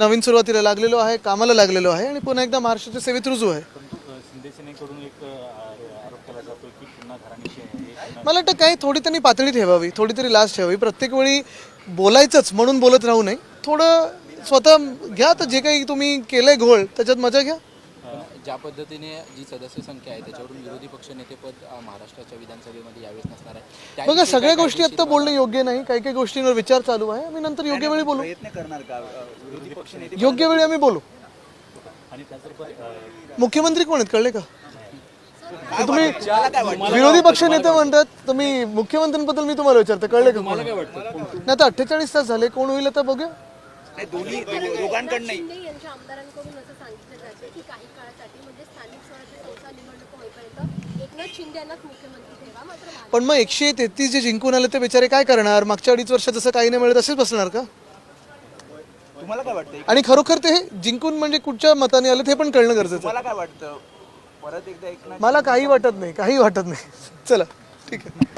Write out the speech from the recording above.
नवीन सुरुवातीला लागलेलो आहे कामाला लागलेलो आहे आणि पुन्हा एकदा महाराष्ट्राच्या सेवेत रुजू आहे. मला वाटतं काही थोडी त्यांनी पातळी ठेवावी थोडी तरी लाज ठेवावी. प्रत्येक वेळी बोलायचंच म्हणून बोलत राहू नये. थोडं स्वतः घ्या तर जे काही तुम्ही केलंय घोळ त्याच्यात मजा घ्या. ज्या पद्धतीने जी सदस्य संख्या आहे त्याच्यावरून विरोधी पक्ष नेतेपद महाराष्ट्राच्या विधानसभेमध्ये यावेळेस नसणार आहे. बघा सगळ्या गोष्टी आता बोलणं योग्य नाही. काही काही गोष्टींवर विचार चालू आहे. आम्ही नंतर योग्य वेळी बोलू. प्रयत्न करणार का? विरोधी पक्ष नेते योग्य वेळी आम्ही बोलू. मुख्यमंत्री कोण आहेत? कळले का? तुम्ही विरोधी पक्ष नेते म्हणतात तुम्ही मुख्यमंत्र्यांबद्दल मी तुम्हाला विचारतो. कळले का? नाही आता अठ्ठेचाळीस तास झाले. कोण होईल आता? बघूया. नाही, दोन्ही दो- दोघांकडनंही शिंदे यांच्या आमदारांकडून असं सांगितलं जातं की काही काळासाठी म्हणजे स्थानिक स्वराज्य संस्था निवडणूक होईपर्यंत एकनाथ शिंदे यांनाच मुख्यमंत्री ठेवा मात्र पण मग एकशे तेहतीस जे जिंकून आले ते बिचारे काय करणार? मागच्या अडीच वर्षात जसं काही नाही मिळत असेच बसणार का? तुम्हाला काय वाटतं आणि खरोखर ते जिंकून म्हणजे कुठच्या मताने आले ते पण कळणं गरजेचं आहे. तुम्हाला काय वाटतं? परत एकदा एकनाथ मला काही वाटत नाही काही वाटत नाही. चला ठीक आहे.